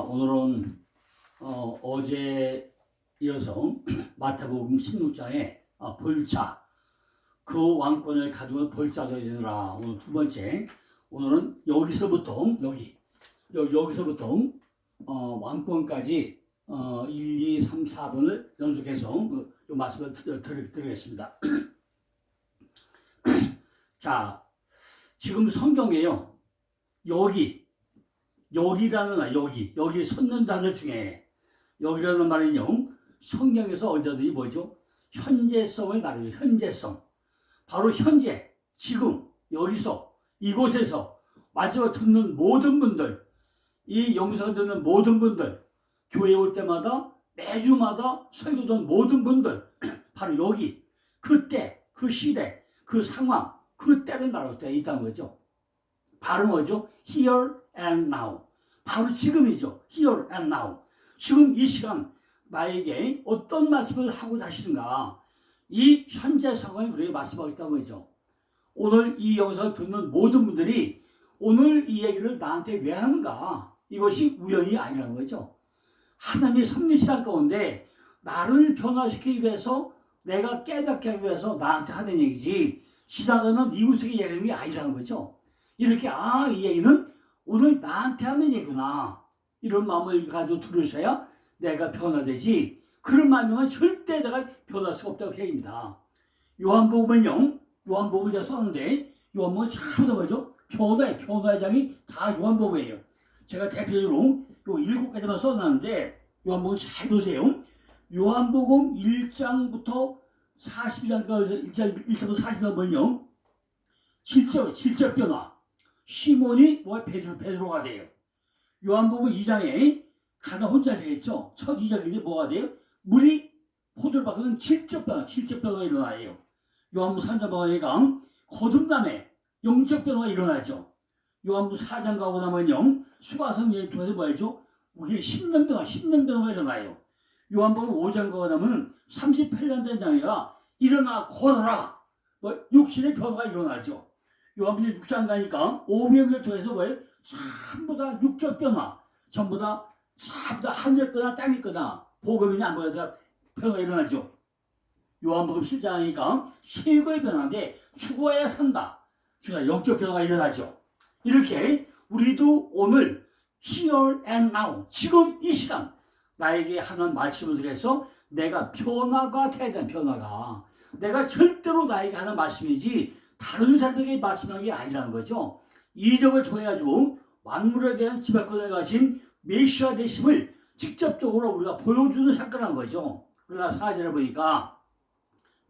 오늘은 어, 어제 이어서 마태복음 16장에 아, 볼자 그 왕권을 가지고 볼자가 되느라 오늘 두 번째 오늘은 여기서부터 여기 여, 여기서부터 어, 왕권까지 어, 1, 2, 3, 4번을 연속해서 어, 이 말씀을 드, 드, 드리겠습니다. 자, 지금 성경에요. 여기 여기라는 말, 여기, 여기 섰는 단어 중에 여기라는 말은요, 성경에서 언제든지 뭐죠? 현재성을 말해요. 현재성. 바로 현재, 지금, 여기서, 이곳에서 말씀을 듣는 모든 분들, 이 영상을 듣는 모든 분들, 교회 올 때마다 매주마다 설교 듣는 모든 분들, 바로 여기, 그때, 그 시대, 그 상황, 그 때를 말할 때 있다는 거죠. 바로 뭐죠? Here and now. 바로 지금이죠. Here and now. 지금 이 시간 나에게 어떤 말씀을 하고 다시든가 이 현재성을 우리에게 말씀하겠다는 거죠. 오늘 이 영상을 듣는 모든 분들이 오늘 이 얘기를 나한테 왜 하는가? 이것이 우연이 아니라는 거죠. 하나님의 섭리 시간 가운데 나를 변화시키기 위해서 내가 깨닫게 하기 위해서 나한테 하는 얘기지 지나가는 이웃에게 게 아니라는 거죠. 이렇게 아 이 얘기는 오늘 나한테 하는 얘기구나 이런 마음을 가지고 들으셔야 내가 변화되지 그런 마음이면 절대 내가 변할 수가 없다고 얘기입니다. 요한복음은요 요한복음을 제가 썼는데 요한복음은 참 뭐죠? 변화의 변화의 장이 다 요한복음이에요. 제가 대표적으로 요 일곱 가지만 써놨는데 요한복음 잘 보세요. 요한복음 1장부터 42장까지 1장 1장부터 42장은요 실제 실제 변화 시몬이 뭐 베드로, 베드로가 돼요. 요한복음 2장에 가다 혼자 되겠죠. 첫 2장인데 뭐가 돼요? 물이 포도를 바꾸는 질적 변화, 질적 변화가 일어나요. 요한복음 3장 보니까 거듭남에 영적 변화가 일어나죠. 요한복음 4장 가고 나면요. 수가성령을 통해서 뭐였죠? 우리 10년 변화, 10년 변화가 일어나요. 요한복음 5장 가고 나면 38년 된 장애가 일어나 걸어라. 뭐 육신의 변화가 일어나죠. 요한복음 6장 가니까 오명을 통해서 뭐예요? 전부 다 육적 변화, 전부 다 전부 다 하늘 거나 땅이 거나 복음이냐 안 보여도 변화가 일어나죠. 요한복음 10장이니까 세거의 변화인데 죽어야 산다. 죽어야 영적 변화가 일어나죠. 이렇게 우리도 오늘 here and now 지금 이 시간 나에게 하는 말씀을 통해서 내가 변화가 돼야 돼 변화가 내가 절대로 나에게 하는 말씀이지 다른 사람에게 말씀하는 게 아니라는 거죠. 이적을 통해 가지고 만물에 대한 지배권을 가진 메시아 되심을 직접적으로 우리가 보여주는 사건한 거죠. 그러나 사절에 보니까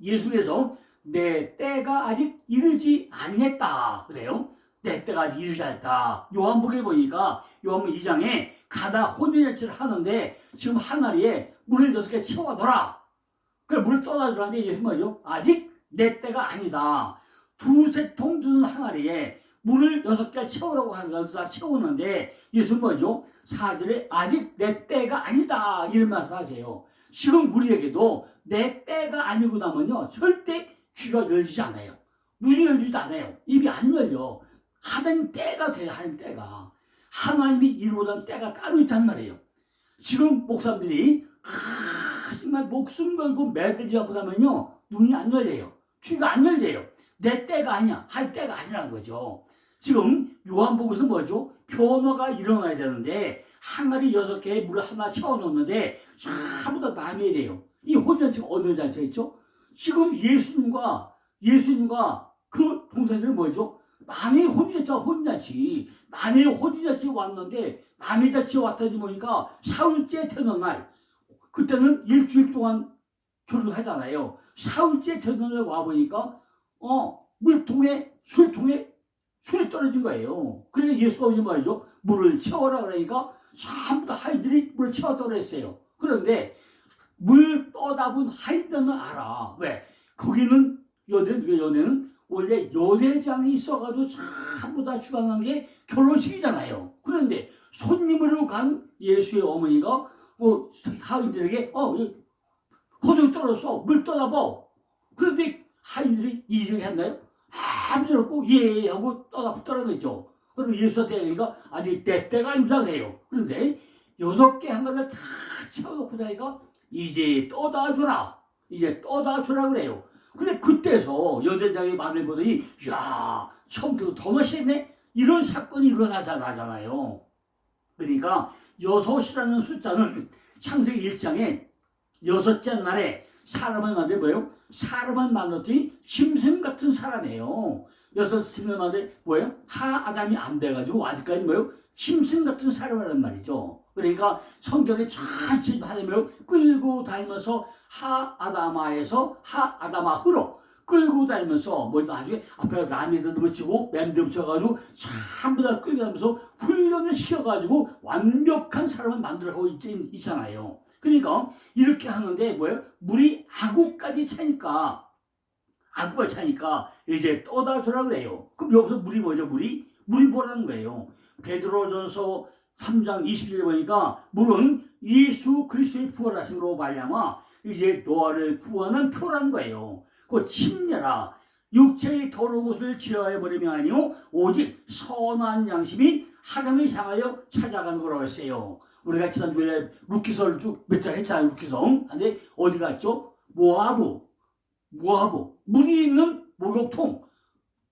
예수께서 내 때가 아직 이르지 아니했다 그래요. 내 때가 아직 이르지 않았다. 요한복에 보니까 요한복 2장에 가다 혼인잔치를 하는데 지금 하나리에 물을 여섯 개 채워둬라. 그래 물을 떠나주라는데 예수 뭐죠? 아직 내 때가 아니다. 두세 통 주는 항아리에 물을 여섯 개 채우라고 하는 거다 다 채우는데 예수 뭐죠? 사절에 아직 내 때가 아니다 이런 말씀 하세요. 지금 우리에게도 내 때가 아니고 나면요 절대 귀가 열리지 않아요. 눈이 열리지 않아요. 입이 안 열려. 하는 때가 돼요. 하는 때가 하나님이 이루어진 때가 따로 있단 말이에요. 지금 목사님들이 아, 정말 목숨 걸고 매들지 않고 나면요 눈이 안 열려요. 귀가 안 열려요. 내 때가 아니야. 할 때가 아니라는 거죠. 지금 요한복음에서 뭐죠? 변화가 일어나야 되는데 항아리 여섯 개에 물 하나 채워놓는데 전부 다 남이 돼요. 이 혼잔치가 어느 잔치가 있죠? 지금 예수님과 예수님과 그 동생들은 뭐죠? 남의 혼잔치가 혼잔치. 남의 혼잔치 왔는데 남의 잔치 왔더니 보니까 사흘째 되는 날 그때는 일주일 동안 결혼하잖아요. 사흘째 되는 날 와보니까 어, 물통에, 술통에 술이 떨어진 거예요. 그래서 예수가 오지 말이죠. 물을 채워라 그러니까 전부 다 하인들이 물을 채웠다고 그랬어요. 그런데 물 떠다본 하인들은 알아. 왜? 거기는 연애, 연애는 원래 연회장이 있어가지고 전부 다 주관한 게 결혼식이잖아요. 그런데 손님으로 간 예수의 어머니가 뭐 하인들에게 어, 호주 떨어졌어. 물 떠다봐. 그런데 하인들이 이렇게 했나요? 아무 소리 없고 예 하고 떠나 떨어졌죠. 그럼 예수한테 얘기가 아직 내 때가 아니다 그래요. 그런데 여섯 개 한가를 다 채워놓고 나니까 이제 떠다 주라. 이제 떠다 주라 그래요. 근데 그때서 여대장이 마늘 보더니 야 처음부터 더 맛있네 이런 사건이 일어나잖아요. 그러니까 여섯이라는 숫자는 창세기 1장에 여섯째 날에 사람을 만들 뭐예요? 사람을 만들었더니 짐승 같은 사람이에요. 여섯 스을 만들 뭐예요? 하 아담이 안 돼가지고 아직까지 뭐예요? 짐승 같은 사람이란 말이죠. 그러니까 성경에 전체 하나님을 끌고 다니면서 하 아다마에서 하 아다마흐로 끌고 다니면서 뭐 나중에 앞에 라미도 붙이고 뱀도 붙여가지고 전부 다 끌고 다니면서 훈련을 시켜가지고 완벽한 사람을 만들어 가고 있, 있잖아요. 그러니까 이렇게 하는데 뭐예요? 물이 아구까지 차니까 아구가 차니까 이제 떠다 주라 그래요. 그럼 여기서 물이 뭐죠? 물이 물이 뭐라는 거예요? 베드로전서 3장 20절에 보니까 물은 예수 그리스도의 부활하심으로 말미암아 이제 너를 구하는 표라는 거예요. 그 침례라 육체의 더러운 것을 지어야 버리면 아니요 오직 선한 양심이 하나님을 향하여 찾아가는 거라고 했어요. 우리가 지난주에 루키서를 쭉 몇 장 했잖아요. 루키서. 근데 어디 갔죠? 모아부. 모아부. 물이 있는 목욕통.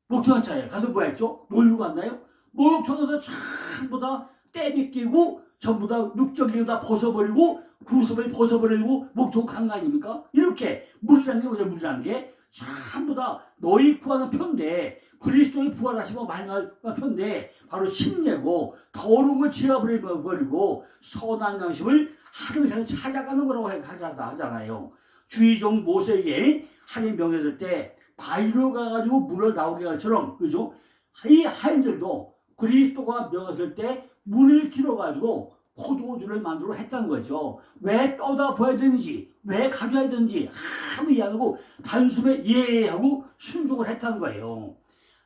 목욕탕 차에 가서 뭐 했죠? 뭘로 갔나요? 목욕탕에서 전부 다 떼비끼고 전부 다 육적이 다 벗어버리고 구섭을 벗어버리고 목욕 간거 아닙니까? 이렇게 물이라는 게 뭐냐 물이라는 게 전부 다 너희 구하는 편데 그리스도의 부활하시고 말하는 편데 바로 심내고 더러운 걸 지어버리고 선한 양심을 하나님 향해 찾아가는 거라고 하잖아요. 주의종 모세에게 하나님 명령할 때 바위로 가가지고 물을 나오게 할처럼 그죠? 이 하인들도 그리스도가 명했을 때 물을 길어가지고 포도주를 만들어 했다는 거죠. 왜 떠다 보야 되는지, 왜 가져야 되는지 아무 이해 안 하고 단숨에 예하고 순종을 했다는 거예요.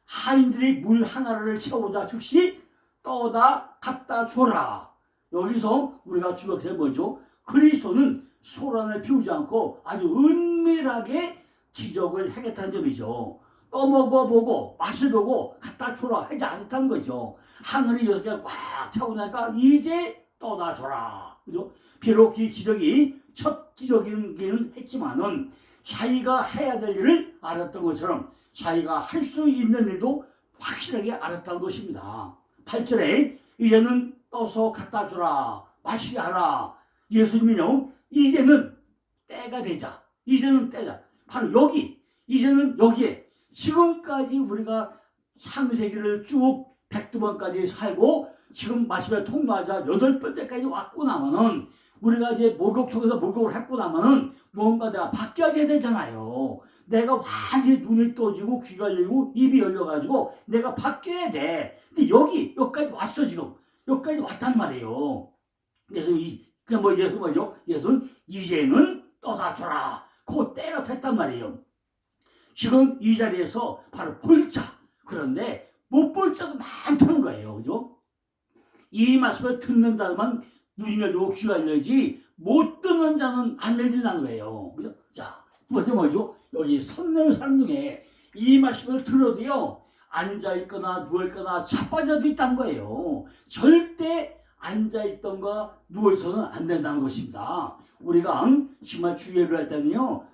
하인들이 물 하나를 채우자 즉시 떠다 갖다 줘라. 여기서 우리가 주목해 뭐죠? 그리스도는 소란을 피우지 않고 아주 은밀하게 지적을 하겠다는 점이죠. 떠먹어보고 마셔보고 갖다 줘라 하지 않았다는 거죠. 하늘이 여섯 개가 꽉 차고 나니까 이제 떠다 줘라. 그죠? 비록 이 기적이 첫 기적이긴 했지만은 자기가 해야 될 일을 알았던 것처럼 자기가 할 수 있는 일도 확실하게 알았다는 것입니다. 8절에 이제는 떠서 갖다 주라. 마시게 하라. 예수님은요, 이제는 때가 되자. 이제는 때다. 바로 여기. 이제는 여기에. 지금까지 우리가 창세기를 쭉 백두 번까지 살고 지금 마시멜 통과하자 여덟 번째까지 왔고 나면은 우리가 이제 목욕통에서 목욕을 했고 나면은 무언가 내가 바뀌어야 되잖아요. 내가 완전히 눈이 떠지고 귀가 열리고 입이 열려가지고 내가 바뀌어야 돼. 근데 여기 여기까지 왔어 지금 여기까지 왔단 말이에요. 그래서 이 그냥 뭐 예수 뭐죠? 예수는 이제는 떠다 줘라. 그 때가 됐단 말이에요. 지금 이 자리에서 바로 볼자. 그런데 못 볼 자가 많다는 거예요. 그죠? 이 말씀을 듣는다면 열리고 귀가 열리지 못 듣는 자는 안 열린다는 거예요. 그죠? 자, 먼저 뭐죠? 여기 선는 사람 중에 이 말씀을 들어도요, 앉아있거나 누워있거나 자빠져도 있다는 거예요. 절대 앉아있던가 누워있어서는 안 된다는 것입니다. 우리가 정말 주의를 할 때는요,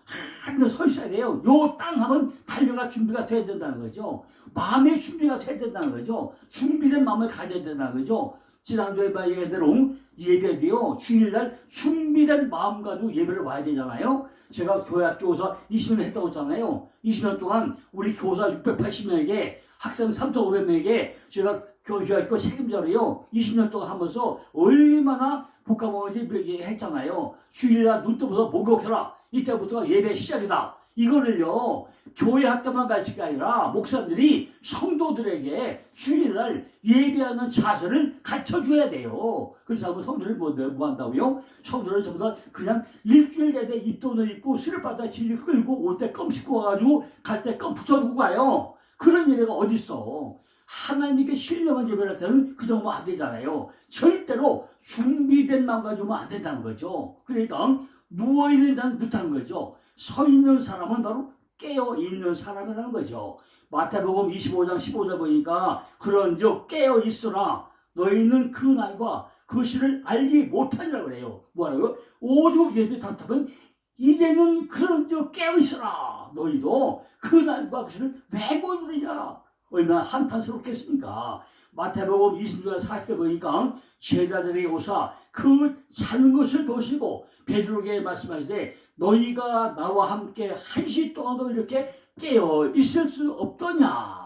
한번 서 있어야 돼요. 요 땅 하면 달려갈 준비가 돼야 된다는 거죠. 마음의 준비가 돼야 된다는 거죠. 준비된 마음을 가져야 된다는 거죠. 지난주에 말얘기한 대로 예배도요, 주일날 준비된 마음 가지고 예배를 와야 되잖아요. 제가 교회 교사 20년 했다고 했잖아요. 20년 동안 우리 교사 680명에게 학생 3,500명에게 제가 교육학교 책임자로요. 20년 동안 하면서 얼마나 복합원지 했잖아요. 주일날 눈 뜨면서 목욕해라. 이때부터가 예배 시작이다. 이거를요, 교회 학교만 가르칠 게 아니라 목사님들이 성도들에게 주일날 예배하는 자세를 가르쳐 줘야 돼요. 그래서 하면 성도를 뭐, 뭐 한다고요? 성도를 전부 다 그냥 일주일 내내 입돈을 입고 수렵받다 진리 끌고 올 때 껌 씻고 와가지고 갈 때 껌 붙여두고 가요. 그런 예배가 어딨어. 하나님께 신령한 예배를 할 때는 그 정도 안 되잖아요. 절대로 준비된 마음 가지고는 안 된다는 거죠. 그러니까 누워있는 자는 못하는 거죠. 서 있는 사람은 바로 깨어 있는 사람이라는 거죠. 마태복음 25장 15절 보니까 그런즉 깨어 있으라 너희는 그 날과 그 시를 알지 못하니라 그래요. 뭐라고요? 오죽 예수의 답답은 이제는 그런 저 깨어있어라. 너희도 그 날과 그 시를 왜 모르느냐? 얼마나 한탄스럽겠습니까? 마태복음 26장 40절 보니까 제자들에게 오사 그 자는 것을 보시고 베드로에게 말씀하시되 너희가 나와 함께 한시 동안도 이렇게 깨어 있을 수 없더냐?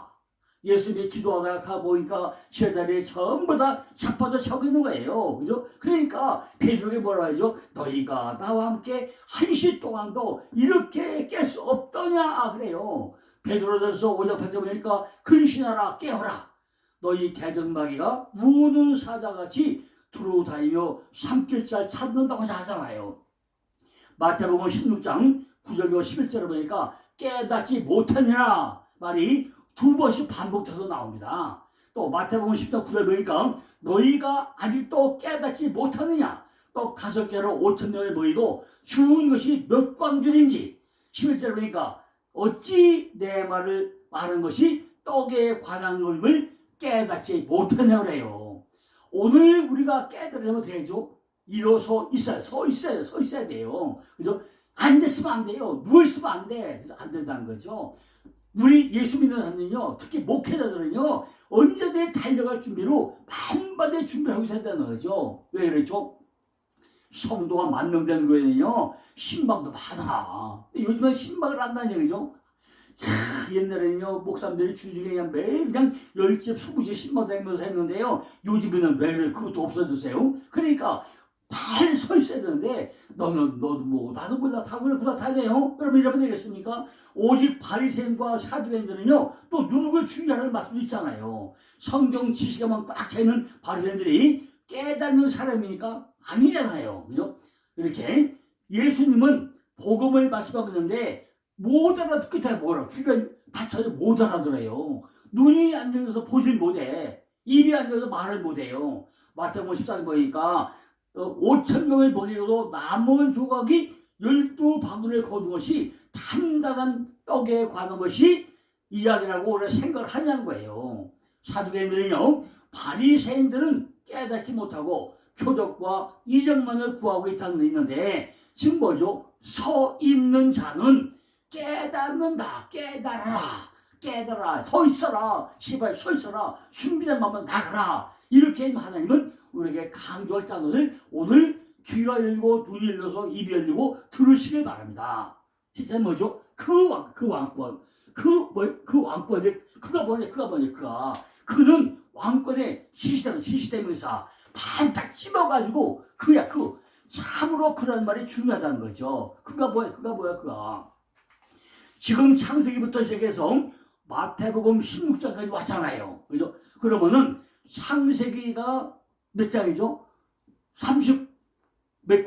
예수님이 기도하다가 가보니까 제자리에 전부 다 자빠져 자고 있는 거예요. 그죠? 그러니까 베드로에게 뭐라 하죠? 너희가 나와 함께 한시 동안도 이렇게 깰 수 없더냐? 그래요. 베드로전서 5장 8절 보니까 근신하라 깨어라. 너희 대등마귀가 우는 사자같이 두루 다니며 삼킬잘 찾는다고 하잖아요. 마태복음 16장 9절과 11절을 보니까 깨닫지 못하니라 말이 두 번씩 반복해서 나옵니다. 또 마태복음 10장 9절 보니까 너희가 아직도 깨닫지 못하느냐 또 다섯 개로 5천 명을 모이고 죽은 것이 몇 광줄인지 11절 보니까 어찌 내 말을 말한 것이 떡에 관한 것을 깨닫지 못하냐 그래요. 오늘 우리가 깨달으면 되죠. 일어서 있어야 서 있어야 서 있어야 돼요. 그죠? 앉았으면 안 돼요. 누워 있으면 안 돼. 안 된다는 거죠. 우리 예수 믿는 사람은요, 특히 목회자들은요, 언제든 달려갈 준비로 만반의 준비를 하고 있어야 되는 거죠. 왜 그렇죠? 성도가 만명된 교회는요, 신방도 많아. 요즘은 신방을 한다는 얘기죠. 야, 옛날에는요, 목사님들이 주중에 그냥 매일 그냥 열집, 스무집 신방 다니면서 했는데요. 요즘에는 왜 그래? 그것도 없어졌어요. 그러니까, 발서 있어야 되는데, 너는, 너도 뭐, 나도 몰라, 다 그렇구나, 다 돼요? 그러면 이러면 되겠습니까? 오직 바리새인과 사두개인들은요, 또 누룩을 주의하라는 말씀도 있잖아요. 성경 지식에만 꽉 차있는 바리새인들이 깨닫는 사람이니까 아니잖아요. 그죠? 이렇게 예수님은 복음을 말씀하고 있는데 못 알아듣고 잘 뭐라 주변 받쳐서 못 알아들어요. 눈이 안 열려서 보질 못해. 입이 안 열려서 말을 못해요. 마태복음 14장 보니까 5천 명을 먹이고도 남은 조각이 열두 바구니를 거둔 것이 단단한 떡에 관한 것이 이야기라고 우리가 생각을 하냐는 거예요. 사두개인들은요, 바리새인들은 깨닫지 못하고 표적과 이적만을 구하고 있다는 게 있는데 지금 뭐죠? 서 있는 자는 깨닫는다. 깨달아라. 깨달아라. 서 있어라. 시발 서 있어라. 준비된 마음은 나가라. 이렇게 하나님은 우리에게 강조할 자것을 오늘 귀가 열리고 눈이 열려서 입이 열리고 들으시길 바랍니다. 진짜 뭐죠? 그 왕, 그 왕권. 그, 뭐, 그 왕권의, 그가 뭐냐, 그가 뭐냐, 그가. 그는 왕권의 시스템, 시스템 의사. 반딱 찝어가지고, 그야, 그. 참으로 그런 말이 중요하다는 거죠. 그가 뭐야, 그가 뭐야, 그가. 지금 창세기부터 시작해서 마태복음 16장까지 왔잖아요. 그죠? 그러면은 창세기가 몇 장이죠? 30, 몇,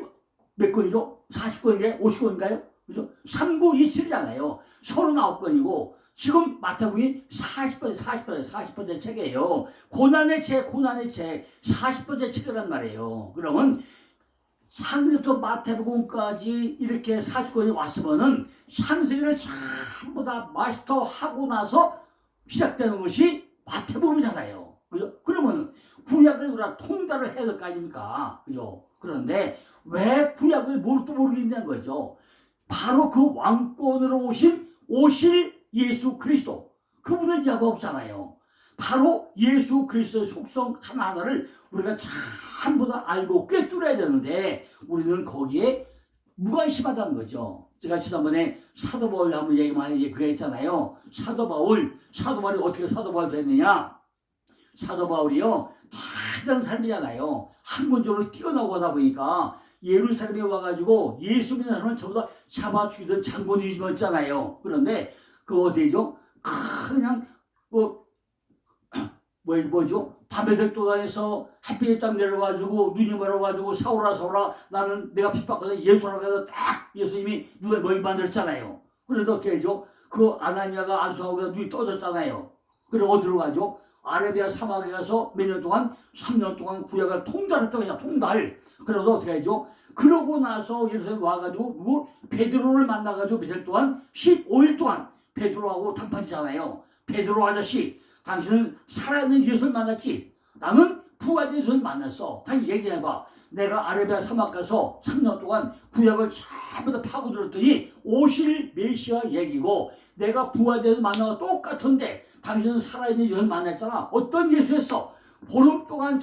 몇 권이죠? 40권인가요? 50권인가요? 그죠? 3927이잖아요. 39권이고, 지금 마태복음이 40번, 40번, 40번째 책이에요. 고난의 책, 고난의 책, 40번째 책이란 말이에요. 그러면 상기부터 마태복음까지 이렇게 40권이 왔으면은 창세기를 전부 다 마스터하고 나서 시작되는 것이 마태복음이잖아요. 그죠? 구약을 우리가 통달을 해야 될 거 아닙니까? 그죠? 그런데 왜 구약을 모르도 모르겠냐는 거죠. 바로 그 왕권으로 오신 오실 예수 그리스도 그분을 이야기하고 있잖아요. 바로 예수 그리스도의 속성 하나하나를 우리가 전부 다 알고 꿰뚫어야 되는데 우리는 거기에 무관심하다는 거죠. 제가 지난번에 사도 바울 한번 얘기 많이 그거 했잖아요. 사도 바울, 사도 바울이 어떻게 사도 바울 됐느냐? 사도 바울이요, 대단한 사람이잖아요. 학문적으로 뛰어나고 하다 보니까 예루살렘에 와가지고 예수 믿는 사람을 전부 다 잡아 죽이던 장본인이었잖아요. 그런데 그 어디죠? 그냥 뭐, 뭐 뭐죠? 담배색 도단에서 햇빛에 딱 내려가지고 눈이 멀어가지고 사오라 사오라 나는 내가 핍박하다 예수라고 해서 딱 예수님이 눈을 멀리 만들었잖아요. 그래도 어떻게 해죠? 그 아나니아가 안수하고 눈이 떠졌잖아요. 그래 어디로 가죠? 아라비아 사막에 가서 몇 년 동안 3년 동안 구약을 통달했다고 그냥 통달. 그래도 어떻게 하죠? 그러고 나서 예루살렘 와가지고 누구 베드로를 만나가지고 며칠 동안 15일 동안 베드로하고談판이잖아요. 베드로 아저씨, 당신은 살아있는 예수를 만났지. 나는 부활 예수를 만났어. 다 얘기해봐. 내가 아라비아 사막 가서 3년 동안 구약을 전부 다 파고들었더니 오실 메시아 얘기고 내가 부활돼서 만나가 똑같은데 당신은 살아있는 예수를 만났잖아. 어떤 예수였어? 보름 동안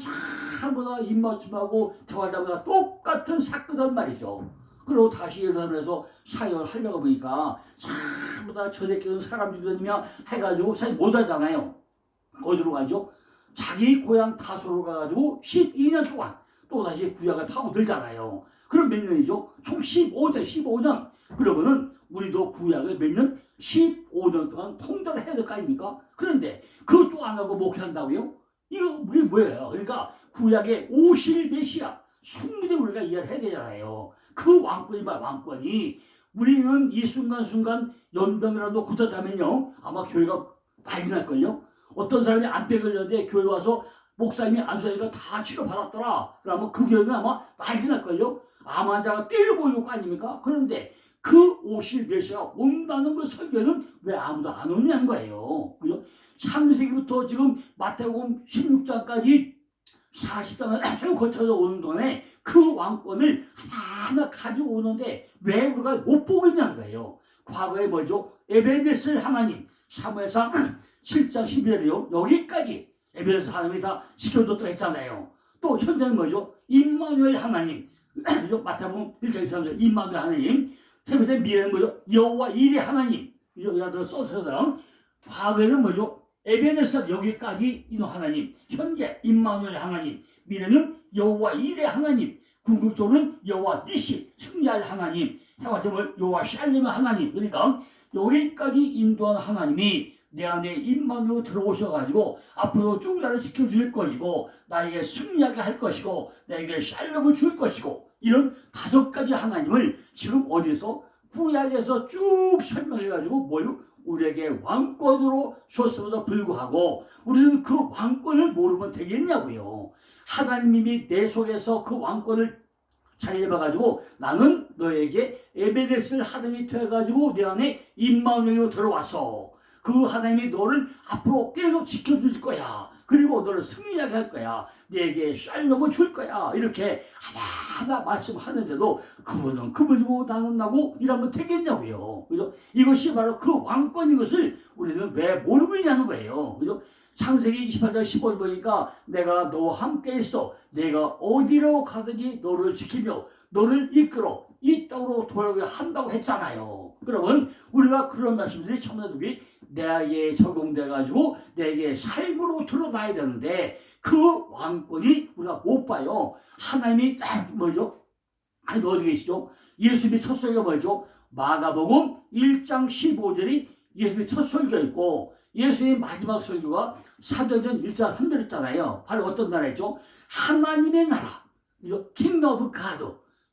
전부 다 입맞춤하고 대화하다보다 똑같은 사건단 말이죠. 그리고 다시 예루살렘에서 사역을 하려고 보니까 전부 다 저새끼는 사람 죽이며 해가지고 사역 못 하잖아요. 어디로 가죠? 자기 고향 다소로 가가지고 12년 동안 또 다시 구약을 파고들잖아요. 그럼 몇 년이죠? 총 15년, 15년. 그러면은 우리도 구약을 몇 년? 15년 동안 통달을 해야 될 거 아닙니까? 그런데 그것도 안 하고 목회한다고요? 이거 이게 뭐예요? 그러니까 구약의 오실 메시아 충분히 우리가 이해를 해야 되잖아요. 그 왕권이 말 왕권이 우리는 이 순간순간 연병이라도 고쳤다면요 아마 교회가 난리 날걸요? 어떤 사람이 안병 걸렸는데 교회 와서 목사님이 안수하니까 다 치료받았더라. 그러면 그 교회는 아마 난리 날걸요? 암 환자가 때리고 올거 아닙니까? 그런데 그 오실 메시아 온다는 그 설교는 왜 아무도 안 오냐는 거예요. 그죠? 창세기부터 지금 마태복음 16장까지 40장을 쭉 거쳐서 오는 동안에 그 왕권을 하나 가지고 오는데 왜 우리가 못 보고 있냐는 거예요. 과거에 뭐죠? 에벤데스 하나님 사무엘상 7장 11절이요. 여기까지 에벤데스 하나님이 다 지켜줬다고 했잖아요. 또 현재는 뭐죠? 임마누엘 하나님? 마태복음 1장 23절 임마누엘 하나님 세 번째 미래는 뭐죠? 여호와 일의 하나님. 여기다 써서 과거에는 뭐죠? 에베네스 여기까지 이노 하나님. 현재 임마누엘 하나님. 미래는 여호와 일의 하나님. 궁극적으로는 여호와 니시 승리할 하나님. 해와점을 여호와 샬림의 하나님. 그러니까 여기까지 인도한 하나님이 내 안에 임마누엘 들어오셔가지고 앞으로 쭉 나를 지켜줄 것이고 나에게 승리하게 할 것이고 나에게 샬롬을 줄 것이고 이런 다섯 가지 하나님을 지금 어디서 구약에서 쭉 설명해가지고 뭐요? 우리에게 왕권으로 줬음에도 불구하고 우리는 그 왕권을 모르면 되겠냐고요. 하나님이 내 속에서 그 왕권을 자리해봐가지고 나는 너에게 에베데스를 하나님이 되어가지고 내 안에 임마누엘로 들어와서 그 하나님이 너를 앞으로 계속 지켜줄 거야. 그리고 너를 승리하게 할 거야. 내게 샬롬을 줄 거야. 이렇게 하나하나 말씀하는데도 그분은 그분이고 나는 나고 이러면 되겠냐고요. 그죠? 이것이 바로 그 왕권인 것을 우리는 왜 모르고 있냐는 거예요. 그죠? 창세기 28장 15절 보니까 내가 너와 함께 있어. 내가 어디로 가든지 너를 지키며 너를 이끌어 이 땅으로 돌아오게 한다고 했잖아요. 그러면 우리가 그런 말씀들이 참나두기 내게 적용돼가지고 내게 삶으로 드러나야 되는데 그 왕권이 우리가 못 봐요. 하나님이 딱 뭐죠? 아니 어디 계시죠? 예수님이 첫 설교가 뭐죠? 마가복음 1장 15절이 예수님의 첫 설교였고 예수의 마지막 설교가 사도행전 1장 3절이었잖아요. 바로 어떤 나라였죠? 하나님의 나라. 킹 오브 가드,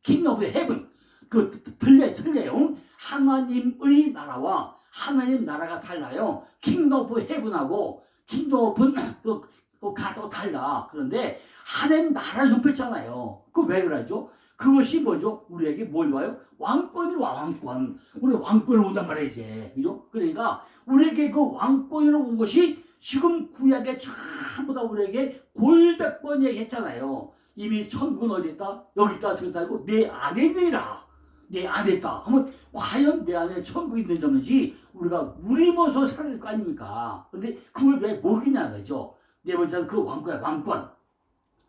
킹 오브 헤븐. 그 틀려 틀려요. 하나님의 나라와 하나님 나라가 달라요. 킹 오브 헤븐하고 킹 오브 그, 그 가드가 달라. 그런데 하나님 나라 선포했잖아요. 그 왜 그러죠? 그것이 뭐죠? 우리에게 뭘 와요? 왕권이 와, 왕권. 우리가 왕권을 온단 말이야, 이제. 그죠? 그러니까, 우리에게 그 왕권으로 온 것이 지금 구약에 전부 다 우리에게 골백 번 얘기했잖아요. 이미 천국은 어디 있다? 여기 있다, 저기 있다, 내 안에 있느니라. 내 안에 있다. 하면, 과연 내 안에 천국이 없는지 우리가 우리면서 살아야 될거 아닙니까? 근데 그걸 왜 모르냐는 거죠. 네 번째는 그 왕권이야, 왕권.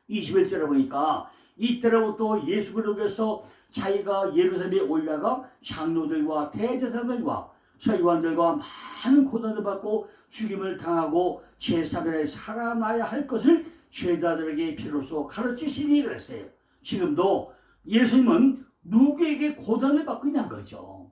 21절에 보니까 이때로부터 예수 그리스도께서 자기가 예루살렘에 올라가 장로들과 대제사장들과 서기관들과 많은 고난을 받고 죽임을 당하고 제3일에 살아나야 할 것을 제자들에게 비로소 가르치시니 그랬어요. 지금도 예수님은 누구에게 고난을 있냐는 거죠.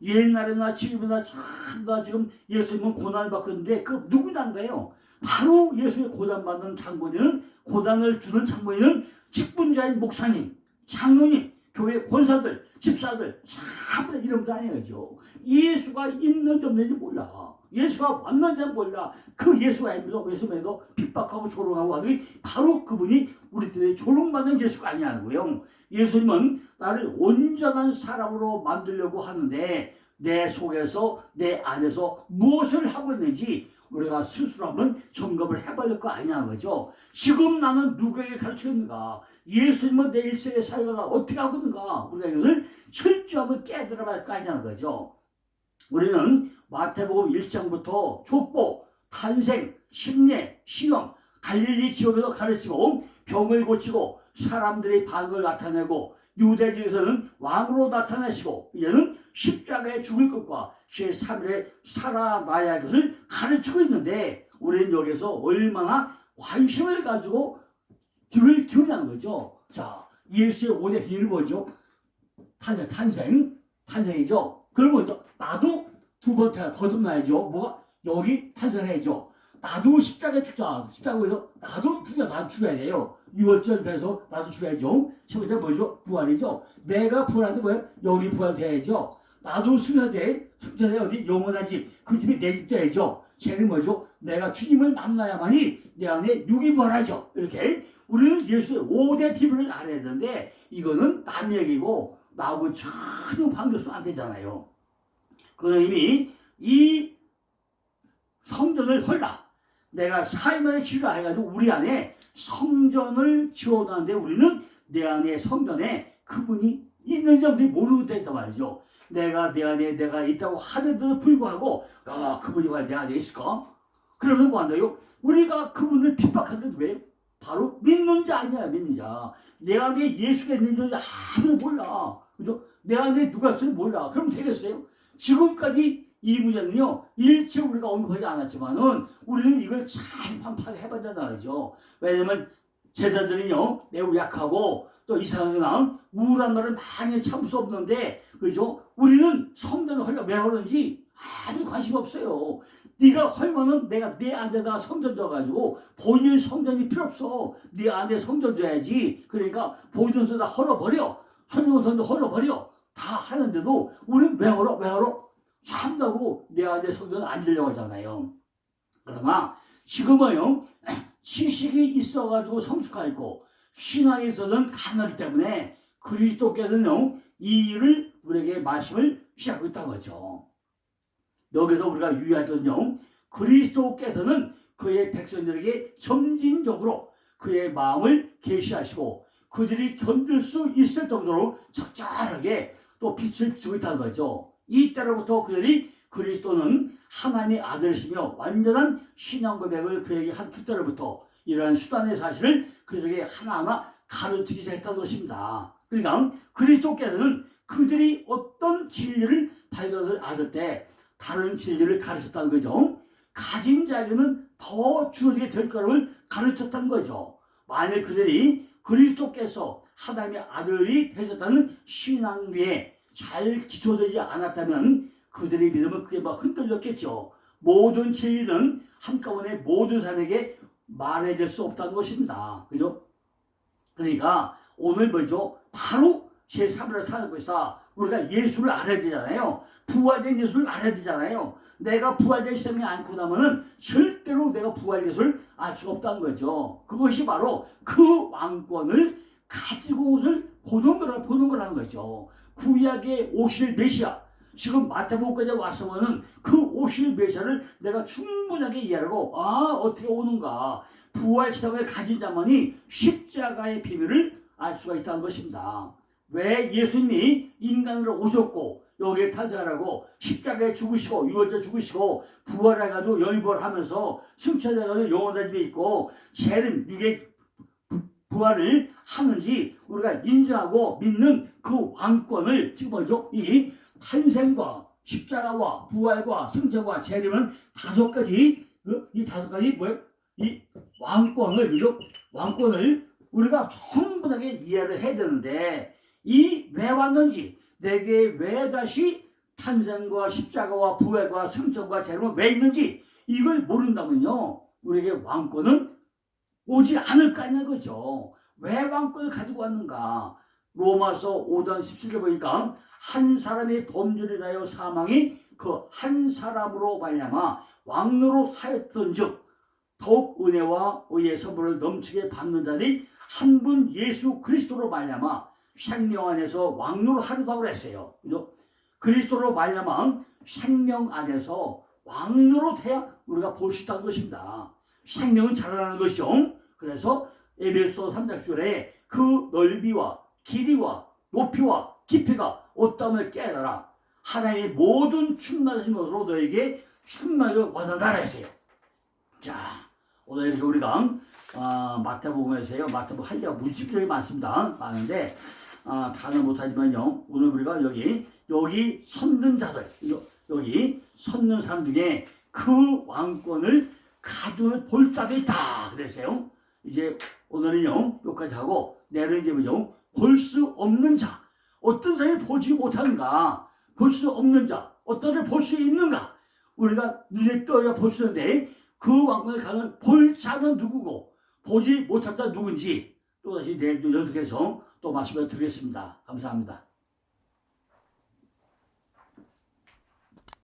옛날이나 지금이나 참다 지금 예수님은 고난을 받고 있는데 그 누구냐인가요? 바로 예수의 고난받는 장본인은 고난을 주는 장본인은 직분자인 목사님, 장로님, 교회 권사들, 집사들 전부 다 이름도 아니죠. 예수가 있는지 없는지 몰라. 예수가 왔는지 몰라. 그 예수가 아닙니다. 예수님도 핍박하고 조롱하고 하더니 바로 그분이 우리 때문에 조롱받는 예수가 아니냐고요. 예수님은 나를 온전한 사람으로 만들려고 하는데 내 속에서 내 안에서 무엇을 하고 있는지 우리가 스스로 한번 점검을 해봐야 될 거 아니냐 그죠? 지금 나는 누구에게 가르쳤는가? 예수님은 내 일생의 사역을 어떻게 하고 있는가? 우리가 이것을 철저히 한번 깨달아 봐야 할거 아니냐 그죠? 우리는 마태복음 1장부터 족보, 탄생, 심례, 시험, 갈릴리 지역에서 가르치고 병을 고치고 사람들의 반응을 나타내고 유대지에서는 왕으로 나타내시고 이제는 십자가에 죽을 것과 제3일에 살아나야 할 것을 가르치고 있는데 우리는 여기서 얼마나 관심을 가지고 귀를 기울이는 거죠. 자, 예수의 5대 비밀을 뭐죠? 탄생, 탄생, 탄생이죠. 그러면 또 나도 두 번째 거듭나야죠. 뭐가? 여기 탄생해야죠. 나도 십자가에 죽자. 십자가에서 나도 죽자. 나도 죽어야 돼요. 6월절 돼서 나도 죽어야죠. 십자가 뭐죠? 부활이죠. 내가 부활하는데 뭐예요? 여기 부활돼야죠. 나도 수련돼. 숙제돼 어디? 영원한 집. 그 집이 내 집 돼야죠. 쟤는 뭐죠? 내가 주님을 만나야만이 내 안에 육이 부활하죠. 이렇게 우리는 예수의 5대 비밀을 알아야 되는데 이거는 남 얘기고 나하고 전혀 관계없으면 안 되잖아요. 그는 이미 이 성전을 헐라. 내가 삶의 지라 해가지고 우리 안에 성전을 지어놨는데 우리는 내 안에 성전에 그분이 있는지 없는지 모르고 있단 말이죠. 내가 내 안에 내가 있다고 하는데도 불구하고 아 그분이 왜 내 안에 있을까? 그러면 뭐 한다요? 우리가 그분을 핍박하는데 왜? 바로 믿는지 아니야 믿느냐. 내 안에 예수가 있는지 아무도 몰라. 그죠? 내 안에 누가 있는지 몰라. 그럼 되겠어요? 지금까지 이 문제는요, 일체 우리가 언급하지 않았지만은, 우리는 이걸 잘 판파해봐야 되나죠. 왜냐면, 제자들이요, 매우 약하고, 또 이상하거나, 우울한 말을 많이 참을 수 없는데, 그죠? 우리는 성전을 하려 왜 하는지 아무 관심 없어요. 네가 헐면은 내가 내 안에다가 성전 져가지고 본인 성전이 필요 없어. 네 안에 성전 져야지. 그러니까 본인 성전 헐어버려. 손님 성전 헐어버려. 다 하는데도 우리는 왜 헐어? 왜 헐어? 참다고 내 안에 성전 안 지려고 하잖아요. 그러나 지금은요, 지식이 있어가지고 성숙하고 신앙에 있어서는 가능하기 때문에 그리스도께서는요, 이 일을 우리에게 말씀을 시작하고 있다는 거죠. 여기서 우리가 유의할 것은요, 그리스도께서는 그의 백성들에게 점진적으로 그의 마음을 계시하시고 그들이 견딜 수 있을 정도로 적절하게 또 빛을 주고 있다는 거죠. 이때로부터 그들이 그리스도는 하나님의 아들이시며 완전한 신앙 고백을 그에게 한 그때로부터 이러한 수단의 사실을 그들에게 하나하나 가르치기 시작했다는 것입니다. 그러니까 그리스도께서는 그들이 어떤 진리를 발견을 얻을 때 다른 진리를 가르쳤다는 거죠. 가진 자에게는 더 주어지게 될 것을 가르쳤다는 거죠. 만약 그들이 그리스도께서 하나님의 아들이 되셨다는 신앙 위에 잘 기초되지 않았다면 그들의 믿음은 크게 막 흔들렸겠죠. 모든 진리는 한꺼번에 모든 사람에게 말해질 수 없다는 것입니다. 그죠? 그러니까 오늘 뭐죠? 바로 제3을 사는 것이다. 우리가 예수를 알아야 되잖아요. 부활된 예수를 알아야 되잖아요. 내가 부활된 시점이 않고 나면은 절대로 내가 부활 예수를 알 수가 없다는 거죠. 그것이 바로 그 왕권을 가지고 옷을 보는 거라 보는 거라는 거죠. 구약의 오실 메시아. 지금 마태복음까지 왔으면은 그 오실 메시아를 내가 충분하게 이해하고 아 어떻게 오는가 부활 시장을 가진 자만이 십자가의 비밀을 알 수가 있다는 것입니다. 왜 예수님이 인간으로 오셨고 여기에 탄생하라고 십자가에 죽으시고 유월절 죽으시고 부활해가지고 열벌하면서 승천해가지고 영원한 집에 있고 재림 육의 부활을 하는지 우리가 인정하고 믿는 그 왕권을 지금 뭐죠? 이 탄생과 십자가와 부활과 승천과 재림은 다섯 가지 그, 이 다섯 가지 뭐예요? 이 왕권을 그죠? 왕권을 우리가 충분하게 이해를 해야 되는데 이 왜 왔는지 내게 왜 다시 탄생과 십자가와 부활과 승천과 재림은 왜 있는지 이걸 모른다면요 우리에게 왕권은 오지 않을 거 아니냐 거죠. 왜 왕권을 가지고 왔는가? 로마서 5장 17절 보니까 한 사람의 범죄를 인하여 사망이 그 한 사람으로 말미암아 왕노로 하였던즉 더욱 은혜와 의의 선물을 넘치게 받는 자니 한 분 예수 그리스도로 말미암아 생명 안에서 왕노로 하려고 그랬어요. 그죠? 그리스도로 말미암아 생명 안에서 왕노로 돼야 우리가 볼 수 있다는 것입니다. 생명은 자라나는 것이요. 그래서 에베소 3장 줄에 그 넓이와 길이와 높이와 깊이가 어떠함을 깨달아 하나님의 모든 충만하신 것으로 너에게 충만을 원한다 했어요. 자, 오늘 이렇게 우리가 어, 마태복음에서요. 마태복음 할 얘기가 무지하게 많습니다. 많은데 아, 다는 못하지만요. 오늘 우리가 여기 여기 섰는 자들 여- 여기 섰는 사람 중에 그 왕권을 가져올 볼자가 있다 그랬어요. 이제 오늘은요 여기까지 하고 내일은 이제 뭐죠? 볼수 없는 자 어떤 사람이 보지 못하는가 볼 수 없는 자 어떤 사람이 볼 수 있는가 우리가 눈에 떠야 볼 수 있는데 그 왕권을 가는 볼 자는 누구고 보지 못할 자 누군지 또다시 내일 또 연속해서 또 말씀을 드리겠습니다. 감사합니다.